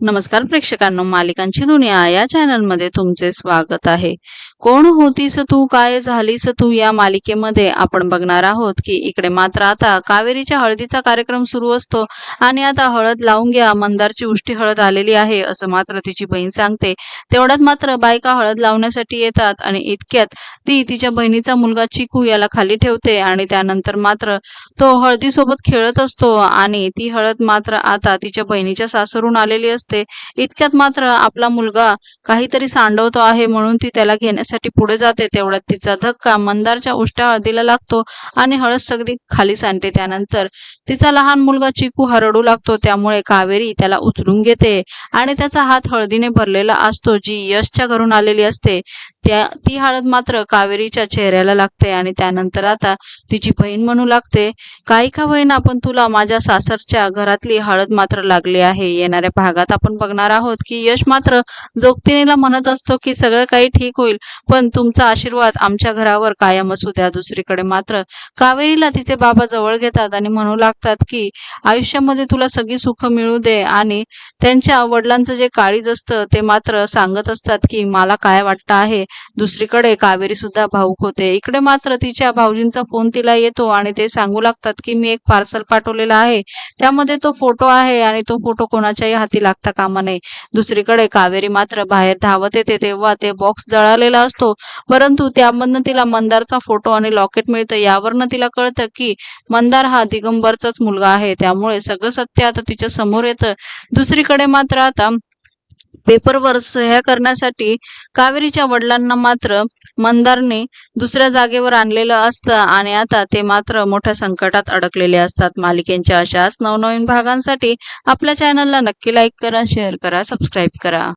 नमस्कार प्रेक्षकांनो मालिकांची दुनिया या चॅनलमध्ये तुमचे स्वागत आहे. कोण होतीस तू काय झालीस तू या मालिकेमध्ये? आपण बघणार आहोत की इकडे मात्र आता कावेरीच्या हळदीचा कार्यक्रम सुरू असतो आणि आता हळद लावून घ्या मंदारची उष्टी हळद आलेली आहे असं मात्र तिची बहीण सांगते. तेवढ्यात मात्र बायका हळद लावण्यासाठी येतात आणि इतक्यात ती तिच्या बहिणीचा मुलगा चिकू याला खाली ठेवते आणि त्यानंतर मात्र तो हळदीसोबत खेळत असतो आणि ती हळद मात्र आता तिच्या बहिणीच्या सासरून आलेली असते. इतक्यात मात्र आपला मुलगा काहीतरी सांडवतो आहे म्हणून ती त्याला घेण्यासाठी पुढे जाते. तेवढ्यात तिचा धक्का मंदारच्या उष्ट्या हळदीला लागतो आणि हळद सगळी खाली सांडते. त्यानंतर तिचा लहान मुलगा चिकू हरडू लागतो. त्यामुळे कावेरी त्याला उचलून घेते आणि त्याचा हात हळदीने भरलेला असतो. जी यशच्या घरून आलेली असते त्या ती हळद मात्र कावेरीच्या चेहऱ्याला लागते आणि त्यानंतर आता तिची बहीण म्हणू लागते काही का बहीण आपण तुला माझ्या सासरच्या घरातली हळद मात्र लागली आहे. येणाऱ्या भागात आपण बघणार आहोत की यश मात्र जोगतिनीला म्हणत असतो की सगळं काही ठीक होईल पण तुमचा आशीर्वाद आमच्या घरावर कायम असू द्या. दुसरीकडे मात्र कावेरीला तिचे बाबा जवळ घेतात आणि म्हणू लागतात की आयुष्यामध्ये तुला सगळी सुख मिळू दे आणि त्यांच्या वडिलांचं जे काळीज असतं ते मात्र सांगत असतात की मला काय वाटतं आहे दुसरीकडे कावेरी सुद्धा भाऊक होते. इकडे मात्र तिच्या भाऊजींचा फोन तिला येतो आणि ते सांगू लागतात की मी एक पार्सल पाठवलेला आहे. त्यामध्ये तो फोटो आहे आणि तो फोटो कोणाच्याही हाती लागतो. कामा नये दुसरीकडे कावेरी मात्र बाहेर धावत येते तेव्हा ते बॉक्स जळालेला असतो. परंतु त्यामधनं तिला मंदारचा फोटो आणि लॉकेट मिळतं यावरनं तिला कळतं की मंदार हा दिगंबरचाच मुलगा आहे. त्यामुळे सगळं सत्य आता तिच्या समोर येतं. दुसरीकडे मात्र आता पेपरवर सह्या करण्यासाठी कावेरीच्या वडिलांना मात्र मंदारने दुसऱ्या जागेवर आणलेलं असतं आणि आता ते मात्र मोठ्या संकटात अडकलेले असतात. मालिकेंच्या अशाच नवनवीन भागांसाठी आपल्या चॅनलला नक्की लाईक करा शेअर करा सबस्क्राईब करा.